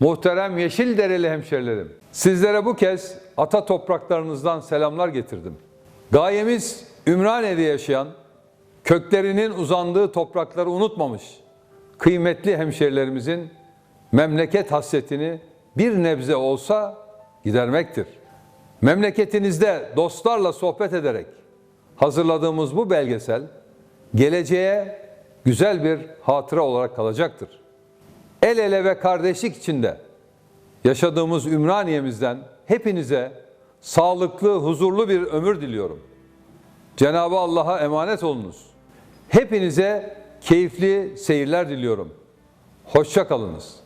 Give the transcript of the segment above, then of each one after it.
Muhterem Yeşildereli hemşerilerim, sizlere bu kez ata topraklarınızdan selamlar getirdim. Gayemiz Ümraniye'de yaşayan, köklerinin uzandığı toprakları unutmamış kıymetli hemşerilerimizin memleket hasretini bir nebze olsa gidermektir. Memleketinizde dostlarla sohbet ederek hazırladığımız bu belgesel geleceğe güzel bir hatıra olarak kalacaktır. El ele ve kardeşlik içinde yaşadığımız Ümraniye'mizden hepinize sağlıklı, huzurlu bir ömür diliyorum. Cenab-ı Allah'a emanet olunuz. Hepinize keyifli seyirler diliyorum. Hoşça kalınız.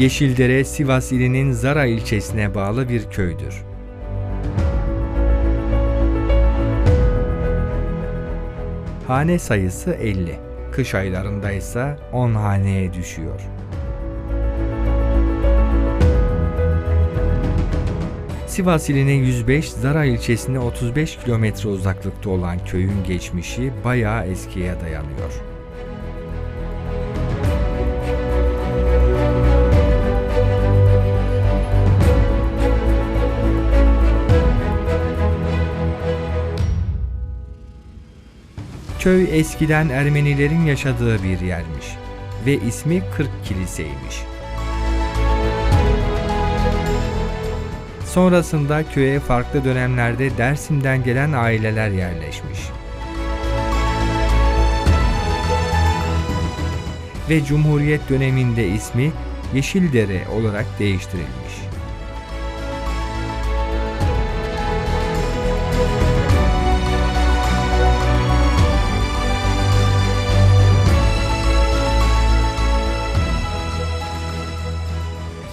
Yeşildere Sivas ilinin Zara ilçesine bağlı bir köydür. Hane sayısı 50. Kış aylarında ise 10 haneye düşüyor. Sivas iline 105, Zara ilçesine 35 kilometre uzaklıkta olan köyün geçmişi bayağı eskiye dayanıyor. Köy eskiden Ermenilerin yaşadığı bir yermiş ve ismi Kırk Kilise'ymiş. Sonrasında köye farklı dönemlerde Dersim'den gelen aileler yerleşmiş. Ve Cumhuriyet döneminde ismi Yeşildere olarak değiştirilmiş.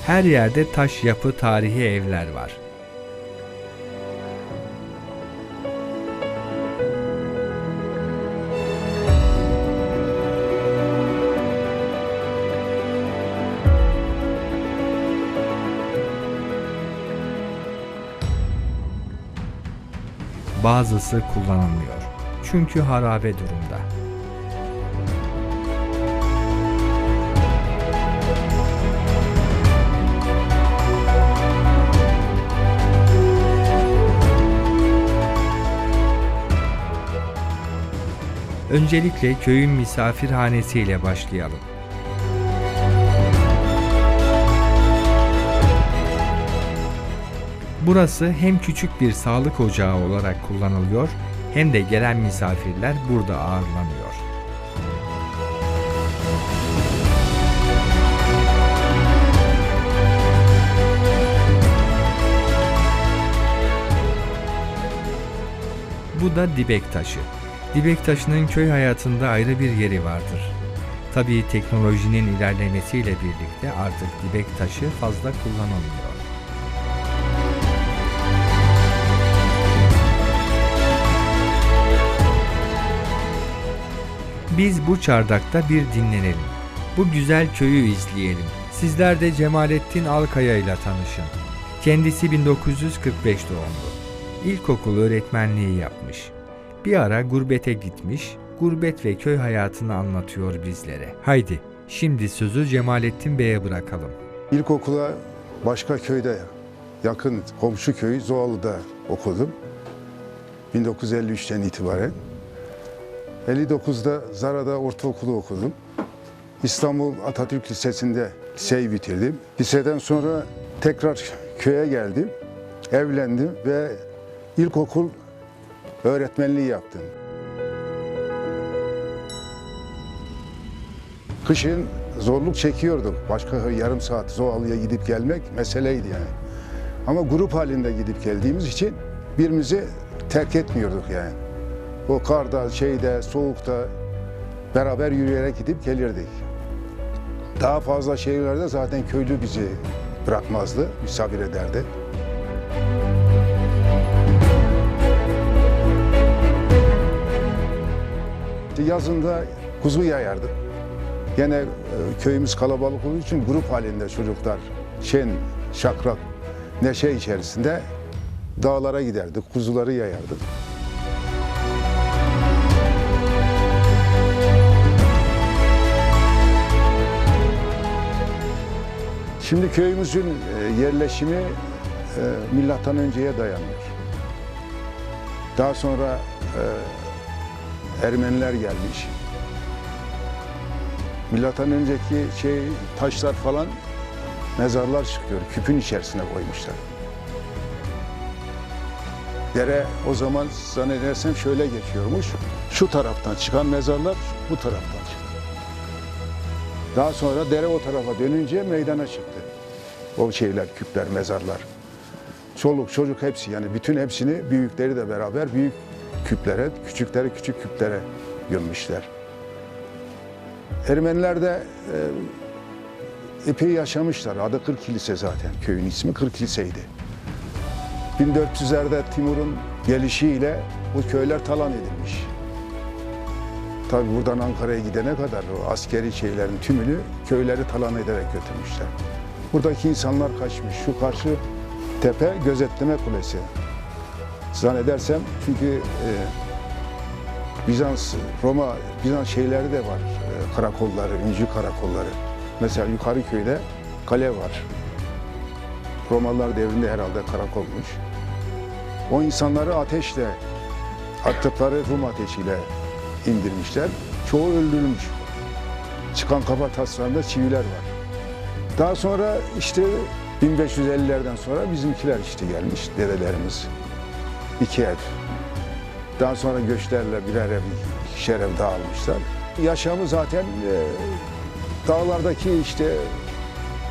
Her yerde taş yapı tarihi evler var. Bazısı kullanılmıyor. Çünkü harabe durumda. Öncelikle köyün misafirhanesiyle başlayalım. Burası hem küçük bir sağlık ocağı olarak kullanılıyor hem de gelen misafirler burada ağırlanıyor. Bu da dibek taşı. Dibek taşının köy hayatında ayrı bir yeri vardır. Tabii teknolojinin ilerlemesiyle birlikte artık dibek taşı fazla kullanılmıyor. Biz bu çardakta bir dinlenelim. Bu güzel köyü izleyelim. Sizler de Cemalettin Alkaya ile tanışın. Kendisi 1945 doğumlu. İlkokul öğretmenliği yapmış. Bir ara gurbete gitmiş, gurbet ve köy hayatını anlatıyor bizlere. Haydi, şimdi sözü Cemalettin Bey'e bırakalım. İlkokula başka köyde yakın komşu köy Zoğalı'da okudum. 1953'ten itibaren. 59'da Zara'da ortaokulu okudum. İstanbul Atatürk Lisesi'nde liseyi bitirdim. Liseden sonra tekrar köye geldim. Evlendim ve ilkokul öğretmenliği yaptım. Kışın zorluk çekiyorduk. Başka yarım saat Zoğalı'ya gidip gelmek meseleydi yani. Ama grup halinde gidip geldiğimiz için birbirimizi terk etmiyorduk yani. O karda, şeyde, soğukta beraber yürüyerek gidip gelirdik. Daha fazla şehirlerde zaten köylü bizi bırakmazdı, misafir ederdi. Yazında kuzu yayardık. Gene e, köyümüz kalabalık olduğu için grup halinde çocuklar şen, şakrak, neşe içerisinde dağlara giderdik, kuzuları yayardık. Şimdi köyümüzün e, yerleşimi e, milattan önceye dayanıyor. Daha sonra Ermeniler gelmiş. Milattan önceki şey taşlar falan mezarlar çıkıyor. Küpün içerisine koymuşlar. Dere o zaman zannedersem şöyle geçiyormuş. Şu taraftan çıkan mezarlar bu taraftan çıktı. Daha sonra dere o tarafa dönünce meydana çıktı. O şeyler, küpler, mezarlar. Çoluk, çocuk hepsi yani bütün hepsini büyükleri de beraber büyük küplere, küçükleri küçük küplere gömmüşler. Ermeniler de e, epey yaşamışlar. Adı Kır Kilise zaten. Köyün ismi Kır Kilise'ydi. 1400'lerde Timur'un gelişiyle bu köyler talan edilmiş. Tabi buradan Ankara'ya gidene kadar o askeri şeylerin tümünü köyleri talan ederek götürmüşler. Buradaki insanlar kaçmış. Şu karşı tepe gözetleme kulesi. Zannedersem çünkü e, Bizans, Roma, Bizans şeyleri de var. E, karakolları, üncü karakolları. Mesela yukarı köyde kale var. Romalılar devrinde herhalde karakolmuş. O insanları ateşle, attıkları Rum ateşiyle indirmişler. Çoğu öldürülmüş. Çıkan kafa taslarında çiviler var. Daha sonra işte 1550'lerden sonra bizimkiler işte gelmiş, dedelerimiz. İki ev. Daha sonra göçlerle birer ev, ikişer ev dağılmışlar. Yaşamı zaten e, dağlardaki işte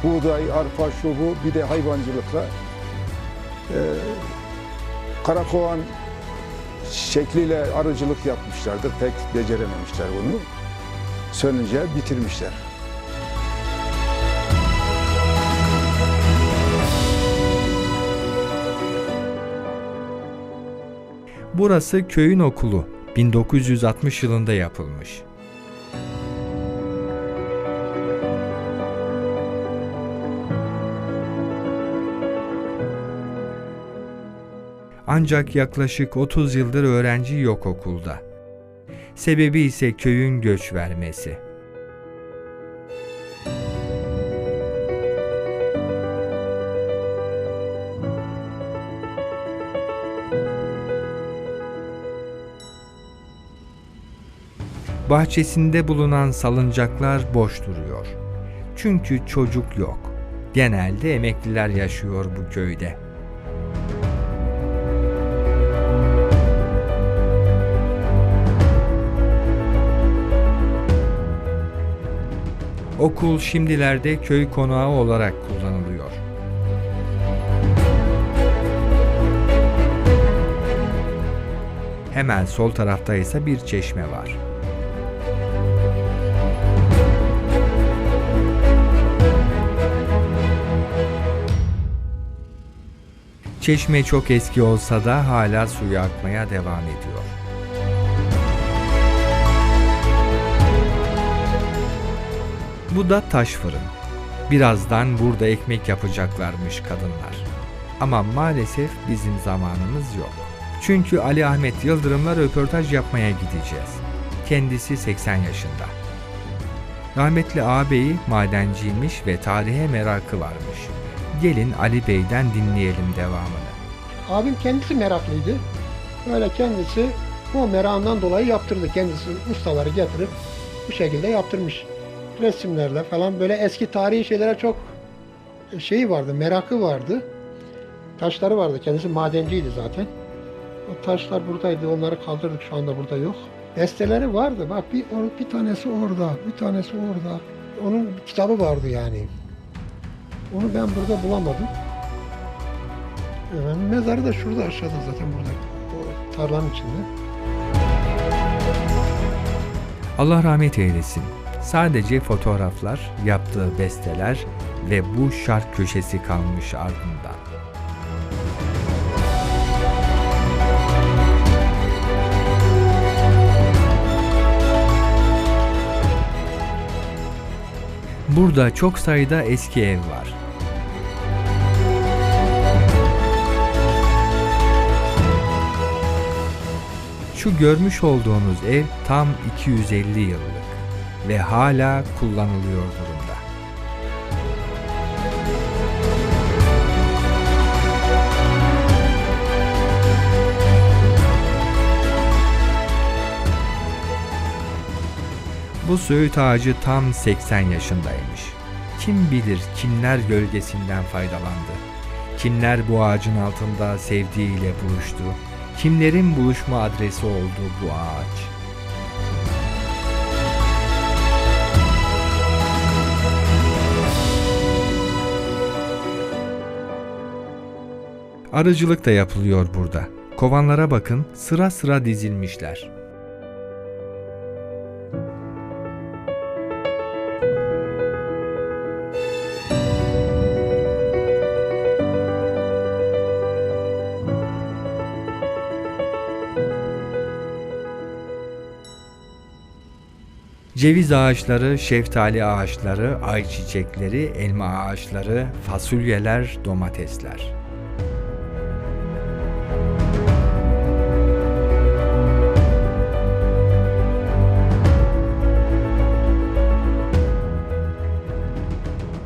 buğday, arpa, şu bu bir de hayvancılıkla e, karakovan şekliyle arıcılık yapmışlardır. Pek becerememişler bunu. Sönünce bitirmişler. Burası köyün okulu. 1960 yılında yapılmış. Ancak yaklaşık 30 yıldır öğrenci yok okulda. Sebebi ise köyün göç vermesi. Bahçesinde bulunan salıncaklar boş duruyor. Çünkü çocuk yok. Genelde emekliler yaşıyor bu köyde. Okul şimdilerde köy konağı olarak kullanılıyor. Hemen sol tarafta ise bir çeşme var. Çeşme çok eski olsa da hala suyu akmaya devam ediyor. Bu da taş fırın. Birazdan burada ekmek yapacaklarmış kadınlar. Ama maalesef bizim zamanımız yok. Çünkü Ali Ahmet Yıldırım'la röportaj yapmaya gideceğiz. Kendisi 80 yaşında. Rahmetli ağabeyi madenciymiş ve tarihe merakı varmış. Gelin Ali Bey'den dinleyelim devamını. Abim kendisi meraklıydı. Böyle kendisi o merakından dolayı yaptırdı. Kendisi ustaları getirip bu şekilde yaptırmış. Resimlerle falan böyle eski tarihi şeylere çok şeyi vardı, merakı vardı. Taşları vardı. Kendisi madenciydi zaten. O taşlar buradaydı. Onları kaldırdık. Şu anda burada yok. Besteleri vardı. Bak bir, bir tanesi orada, bir tanesi orada. Onun kitabı vardı yani. Onu ben burada bulamadım. Efendim, mezarı da şurada aşağıda zaten burada. O tarlanın içinde. Allah rahmet eylesin. Sadece fotoğraflar, yaptığı besteler ve bu şark köşesi kalmış ardından. Burada çok sayıda eski ev var. Şu görmüş olduğunuz ev tam 250 yıllık ve hala kullanılıyor durumda. Bu söğüt ağacı tam 80 yaşındaymış. Kim bilir kimler gölgesinden faydalandı. Kimler bu ağacın altında sevdiğiyle buluştu. Kimlerin buluşma adresi oldu bu ağaç. Arıcılık da yapılıyor burada. Kovanlara bakın sıra sıra dizilmişler. Ceviz ağaçları, şeftali ağaçları, ayçiçekleri, elma ağaçları, fasulyeler, domatesler.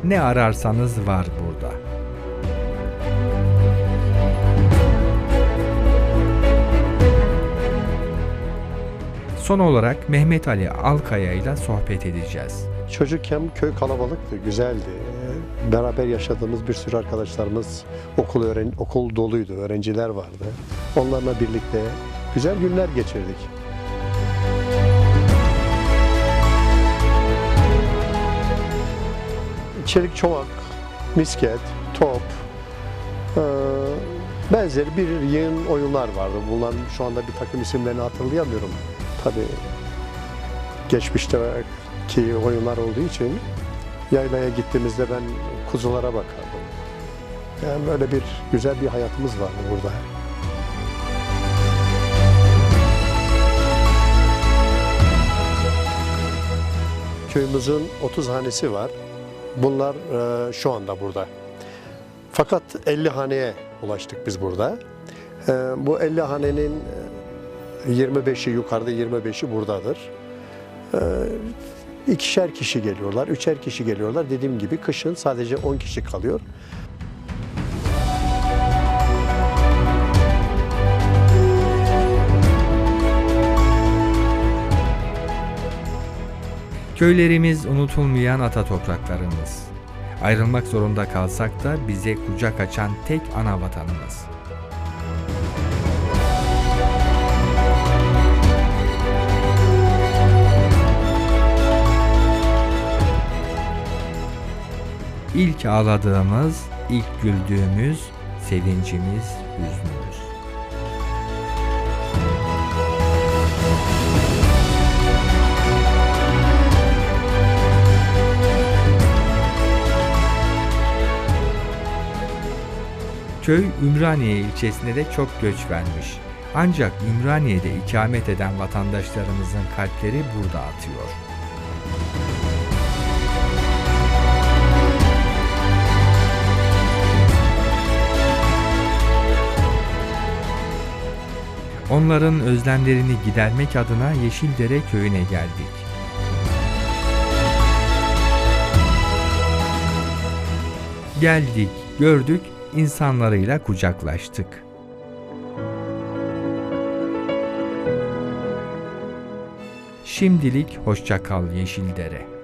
Ne ararsanız var burada. Son olarak Mehmet Ali Alkaya ile sohbet edeceğiz. Çocukken köy kalabalıktı, güzeldi. Ee, Beraber yaşadığımız bir sürü arkadaşlarımız okul öğren okul doluydu, öğrenciler vardı. Onlarla birlikte güzel günler geçirdik. Çelik çomak, misket, top, eee, benzeri bir yığın oyunlar vardı. Bunların şu anda bir takım isimlerini hatırlayamıyorum. Tabii geçmişteki oyunlar olduğu için yaylaya gittiğimizde ben kuzulara bakardım. Yani böyle bir güzel bir hayatımız vardı burada. Köyümüzün 30 hanesi var. Bunlar e, şu anda burada. Fakat 50 haneye ulaştık biz burada. E, bu 50 hanenin 25'i yukarıda 25'i buradadır. Ee, ikişer kişi geliyorlar, üçer kişi geliyorlar. Dediğim gibi kışın sadece 10 kişi kalıyor. Köylerimiz unutulmayan ata topraklarımız. Ayrılmak zorunda kalsak da bize kucak açan tek ana vatanımız. İlk ağladığımız, ilk güldüğümüz, sevincimiz, hüznümüz. Köy Ümraniye ilçesine de çok göç vermiş. Ancak Ümraniye'de ikamet eden vatandaşlarımızın kalpleri burada atıyor. Onların özlemlerini gidermek adına Yeşildere köyüne geldik. Geldik, gördük, insanlarıyla kucaklaştık. Şimdilik hoşça kal Yeşildere.